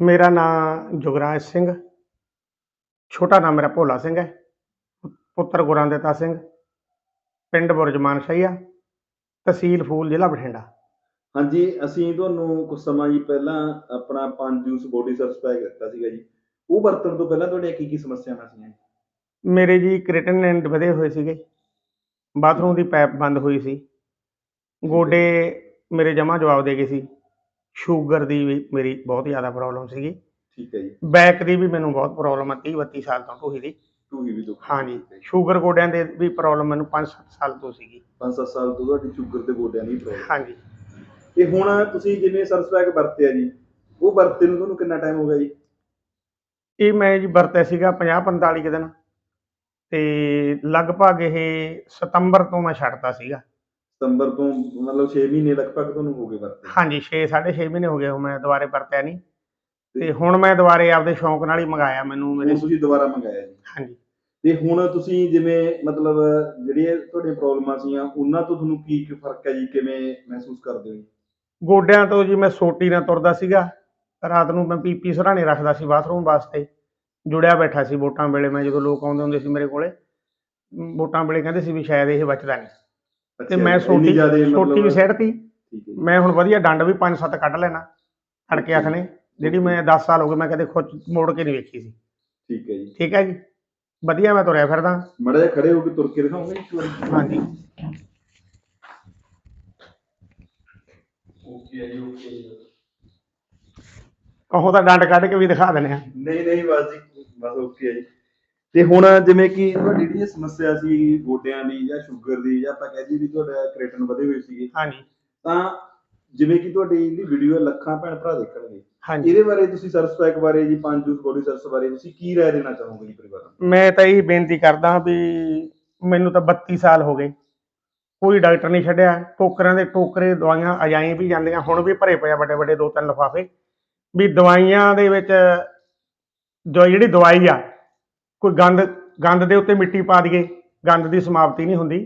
ਮੇਰਾ ਨਾਮ ਜੁਗਰਾਜ ਸਿੰਘ ਛੋਟਾ ਨਾਮ ਮੇਰਾ ਭੋਲਾ ਸਿੰਘ ਹੈ। ਪੁੱਤਰ ਗੁਰਾਂਦਿੱਤਾ ਸਿੰਘ। ਪਿੰਡ ਬੁਰਜਮਾਨ ਸ਼ਹੀਆ ਤਹਿਸੀਲ ਫੂਲ ਜ਼ਿਲ੍ਹਾ ਬਠਿੰਡਾ। ਹਾਂਜੀ ਅਸੀਂ ਤੁਹਾਨੂੰ ਕੁਝ ਸਮਾਂ ਜੀ ਪਹਿਲਾਂ ਆਪਣਾ ਪੰਜ ਜੂਸ ਬੋਡੀ ਸਰਵਿਸ ਪੈਕ ਦਿੱਤਾ ਸੀਗਾ ਜੀ। ਉਹ ਵਰਤਣ ਤੋਂ ਪਹਿਲਾਂ ਤੁਹਾਡੀਆਂ ਕੀ ਕੀ ਸਮੱਸਿਆਵਾਂ ਸੀਗੀਆਂ ਮੇਰੇ ਜੀ ਕ੍ਰਿਟਨ ਵਧੇ ਹੋਏ ਸੀਗੇ। ਬਾਥਰੂਮ ਦੀ ਪਾਈਪ ਬੰਦ ਹੋਈ ਸੀ। ਗੋਡੇ ਮੇਰੇ ਜਮਾ ਜਵਾਬ ਦੇ ਗਏ ਸੀ। ਸ਼ੂਗਰ ਦੀ ਵੀ ਮੇਰੀ ਬਹੁਤ ਜ਼ਿਆਦਾ ਪ੍ਰੋਬਲਮ ਸੀਗੀ। ਠੀਕ ਹੈ ਜੀ। ਬੈਕ ਦੀ ਵੀ ਮੈਨੂੰ ਬਹੁਤ ਪ੍ਰੋਬਲਮ ਹੈ 30 32 ਸਾਲ ਤੋਂ ਢੂਹੀ ਦੀ। ਟੂਹੀ ਵੀ ਦੁੱਖ। ਹਾਂਜੀ ਸ਼ੂਗਰ ਗੋਡਿਆਂ ਦੇ ਵੀ ਪ੍ਰੋਬਲਮ ਮੈਨੂੰ 5-7 ਸਾਲ ਤੋਂ ਸੀਗੀ। 5-7 ਸਾਲ ਤੋਂ ਤੁਹਾਡੀ ਸ਼ੂਗਰ ਤੇ ਗੋਡਿਆਂ ਦੀ ਪ੍ਰੋਬਲਮ ਹਾਂਜੀ। ਤੇ ਹੁਣ ਤੁਸੀਂ ਜਿਵੇਂ ਸਰਵਿਸ ਪੈਕ ਵਰਤਿਆ ਜੀ ਉਹ ਵਰਤੇ ਨੂੰ ਤੁਹਾਨੂੰ ਕਿੰਨਾ ਟਾਈਮ ਹੋ ਗਿਆ ਜੀ? ਇਹ ਮੈਂ ਜੀ ਵਰਤਿਆ ਸੀਗਾ 50 45 ਕੁ ਦਿਨ। ਤੇ ਲਗਭਗ ਇਹ ਸਤੰਬਰ ਤੋਂ ਮੈਂ ਛੱਡਤਾ ਸੀਗਾ। ਸਤੰਬਰ ਤੋਂ ਮਤਲਬ 6 ਮਹੀਨੇ ਲਗਭਗ ਤੁਹਾਨੂੰ ਹੋ ਗਏ ਵਰਤੇ? ਹਾਂਜੀ 6 6.5 ਮਹੀਨੇ ਹੋ ਗਏ ਹੁਣ ਮੈਂ ਦੁਬਾਰੇ ਵਰਤਿਆ ਨਹੀਂ ਤੇ ਹੁਣ ਮੈਂ ਦੁਬਾਰੇ ਆਪਦੇ ਸ਼ੌਂਕ ਨਾਲ ਹੀ ਮੰਗਾਇਆ ਮੈਨੂੰ ਮੇਰੇ ਤੁਸੀਂ ਦੁਬਾਰਾ ਮੰਗਾਇਆ ਜੀ? ਹਾਂਜੀ। ਤੇ ਹੁਣ ਤੁਸੀਂ ਜਿਵੇਂ ਮਤਲਬ ਜਿਹੜੀਆਂ ਤੁਹਾਡੀਆਂ ਪ੍ਰੋਬਲਮਾਂ ਸੀਆਂ ਉਹਨਾਂ ਤੋਂ ਤੁਹਾਨੂੰ ਕੀ ਕੀ ਫ਼ਰਕ ਹੈ ਜੀ? ਕਿਵੇਂ ਮਹਿਸੂਸ ਕਰਦੇ ਹੋ ਗੋਡਿਆਂ ਤੋਂ ਜੀ ਮੈਂ ਸੋਟੀ ਨਾਲ ਤੁਰਦਾ ਸੀਗਾ। ਰਾਤ ਨੂੰ ਮੈਂ ਪੀਪੀ ਸਰਾਣੇ ਰੱਖਦਾ ਸੀ ਬਾਥਰੂਮ ਵਾਸਤੇ। ਜੁੜਿਆ ਬੈਠਾ ਸੀ ਵੋਟਾਂ ਵੇਲੇ ਮੈਂ ਜਦੋਂ ਲੋਕ ਆਉਂਦੇ ਹੁੰਦੇ ਸੀ ਮੇਰੇ ਕੋਲੇ ਵੋਟਾਂ ਵੇਲੇ ਕਹਿੰਦੇ ਸੀ ਵੀ ਸ਼ਾਇਦ ਇਹ ਬਚਦਾ ਨਹੀਂ ਤੇ ਮੈਂ ਸੋਟੀ ਸੋਟੀ ਵੀ ਹੈ ਜੀ। ਮੈਂ ਹੁਣ ਵਧੀਆ ਡੰਡ ਵੀ 5-7 ਕੱਢ ਲੈਣਾ ਖੜਕੇ ਆਖਣੇ ਜਿਹੜੀ ਮੈਂ 10 ਸਾਲ ਹੋ ਗਏ ਮੈਂ ਕਦੇ ਖੁੱਚ ਮੋੜ ਕੇ ਨਹੀਂ ਵੇਖੀ ਸੀ। ਠੀਕ ਹੈ ਜੀ। ਠੀਕ ਹੈ ਜੀ? ਵਧੀਆ ਮੈਂ ਤੁਰਿਆ ਫਿਰਦਾ। ਮੜਾ ਜਿਹਾ ਖੜੇ ਹੋ ਕੇ ਤੁਰ ਕੇ ਦਿਖਾਓਗੇ ਇੱਕ ਵਾਰ? ਹਾਂਜੀ। ਓਕੇ ਜੀ ਓਕੇ ਕਹੋ ਤਾਂ ਡੰਡ ਕੱਢ ਕੇ ਵੀ ਦਿਖਾ ਦਿੰਦੇ ਆ ਨਹੀਂ ਨਹੀਂ ਬਸ ਜੀ ਬਸ ਓਕੇ ਜੀ। ਤੇ ਹੁਣ ਜਿਵੇਂ ਕਿ ਤੁਹਾਡੀ ਜਿਹੜੀ ਇਹ ਸਮੱਸਿਆ ਸੀ ਗੋਡਿਆਂ ਦੀ ਜਾਂ ਸ਼ੂਗਰ ਦੀ ਜਾਂ ਆਪਾਂ ਕਹਿ ਵੀ ਤੁਹਾਡਾ ਕ੍ਰੇਟਨ ਵਧੇ ਹੋਏ ਸੀਗੇ ਹਾਂਜੀ। ਤਾਂ ਜਿਵੇਂ ਕਿ ਤੁਹਾਡੀ ਜਿਹੜੀ ਵੀਡੀਓ ਲੱਖਾਂ ਭੈਣ ਭਰਾ ਦੇਖਣਗੇ। ਹਾਂਜੀ। ਇਹਦੇ ਬਾਰੇ ਤੁਸੀਂ ਸਰਸ ਪੈਕ ਬਾਰੇ ਜੀ ਪੰਜ ਜੂਸ ਬੋਡੀ ਸਰਸ ਬਾਰੇ ਤੁਸੀਂ ਕੀ ਰਾਏ ਦੇਣਾ ਚਾਹੋਗੇ ਜੀ ਪਰਿਵਾਰ ਨੂੰ? ਮੈਂ ਤਾਂ ਇਹ ਬੇਨਤੀ ਕਰਦਾ ਵੀ ਮੈਨੂੰ ਤਾਂ 32 ਸਾਲ ਹੋ ਗਏ। ਕੋਈ ਡਾਕਟਰ ਨਹੀਂ ਛੱਡਿਆ। ਟੋਕਰਿਆਂ ਦੇ ਟੋਕਰੇ ਦਵਾਈਆਂ ਅਜਾਈ ਵੀ ਜਾਂਦੀਆਂ ਹੁਣ ਵੀ ਭਰੇ ਪਏ ਆ ਵੱਡੇ ਵੱਡੇ ਦੋ ਤਿੰਨ ਲਿਫਾਫੇ। ਵੀ ਦਵਾਈਆਂ ਦੇ ਵਿੱਚ ਜੋ ਜਿਹੜੀ ਦਵਾਈ ਆ ਕੋਈ ਗੰਦ ਗੰਦ ਦੇ ਉੱਤੇ ਮਿੱਟੀ ਪਾ ਦਈਏ ਗੰਦ ਦੀ ਸਮਾਪਤੀ ਨਹੀਂ ਹੁੰਦੀ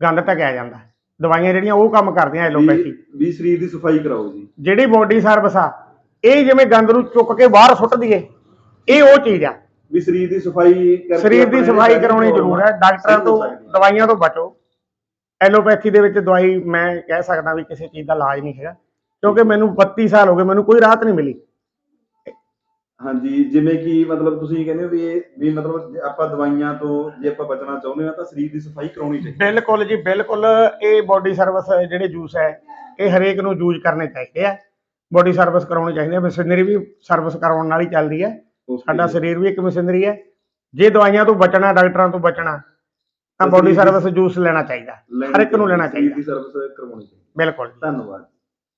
ਗੰਦ ਢਕਿਆ ਜਾਂਦਾ। ਦਵਾਈਆਂ ਜਿਹੜੀਆਂ ਉਹ ਕੰਮ ਕਰਦੀਆਂ ਐਲੋਪੈਥੀ ਵੀ ਵੀ ਸਰੀਰ ਦੀ ਸਫ਼ਾਈ ਕਰਾਓ ਜੀ। ਜਿਹੜੀ ਬੋਡੀ ਸਰਵਿਸ ਆ ਇਹ ਜਿਵੇਂ ਗੰਦ ਨੂੰ ਚੁੱਕ ਕੇ ਬਾਹਰ ਸੁੱਟ ਦਈਏ ਇਹ ਉਹ ਚੀਜ਼ ਆ। ਵੀ ਸਰੀਰ ਦੀ ਸਫ਼ਾਈ ਕਰਕੇ ਸਰੀਰ ਦੀ ਆਪਣੇ ਸਫ਼ਾਈ ਕਰਾਉਣੀ ਜ਼ਰੂਰ ਹੈ ਡਾਕਟਰਾਂ ਤੋਂ। ਦਵਾਈਆਂ ਤੋਂ ਬਚੋ। ਐਲੋਪੈਥੀ ਦੇ ਵਿੱਚ ਦਵਾਈ ਮੈਂ ਕਹਿ ਸਕਦਾ ਵੀ ਕਿਸੇ ਚੀਜ਼ ਦਾ ਇਲਾਜ ਨਹੀਂ ਹੈਗਾ ਕਿਉਂਕਿ ਮੈਨੂੰ 32 ਸਾਲ ਹੋ ਗਏ ਮੈਨੂੰ ਕੋਈ ਰਾਹਤ ਨਹੀਂ ਮਿਲੀ। ਹਾਂਜੀ ਜਿਵੇਂ ਕਿ ਮਤਲਬ ਤੁਸੀਂ ਕਹਿੰਦੇ ਹੋ ਵੀ ਇਹ ਵੀ ਮਤਲਬ ਜੇ ਆਪਾਂ ਦਵਾਈਆਂ ਤੋਂ ਜੇ ਆਪਾਂ ਬਚਣਾ ਚਾਹੁੰਦੇ ਹਾਂ ਤਾਂ ਸਰੀਰ ਦੀ ਸਫ਼ਾਈ ਕਰਾਉਣੀ ਚਾਹੀਦੀ ਹੈ। ਬਿਲਕੁਲ ਜੀ ਬਿਲਕੁਲ। ਇਹ ਬੋਡੀ ਸਰਵਿਸ ਜਿਹੜੇ ਜੂਸ ਹੈ ਇਹ ਹਰੇਕ ਨੂੰ ਯੂਜ਼ ਕਰਨੇ ਚਾਹੀਦੇ ਆ। ਬੋਡੀ ਸਰਵਿਸ ਕਰਾਉਣੀ ਚਾਹੀਦੀ ਹੈ ਮਸ਼ੀਨਰੀ ਵੀ ਸਰਵਿਸ ਕਰਾਉਣ ਨਾਲ ਹੀ ਚੱਲਦੀ ਹੈ। ਸਾਡਾ। ਸਰੀਰ ਵੀ ਇੱਕ ਮਸ਼ੀਨਰੀ ਹੈ। ਜੇ ਦਵਾਈਆਂ ਤੋਂ ਬਚਣਾ ਡਾਕਟਰਾਂ ਤੋਂ ਬਚਣਾ ਤਾਂ ਬੋਡੀ ਸਰਵਿਸ ਜੂਸ ਲੈਣਾ ਚਾਹੀਦਾ। ਹਰ ਇੱਕ ਨੂੰ ਲੈਣਾ ਚਾਹੀਦਾ ਸਰਵਿਸ ਕਰਵਾਉਣੀ ਚਾਹੀਦੀ। ਬਿਲਕੁਲ ਧੰਨਵਾਦ।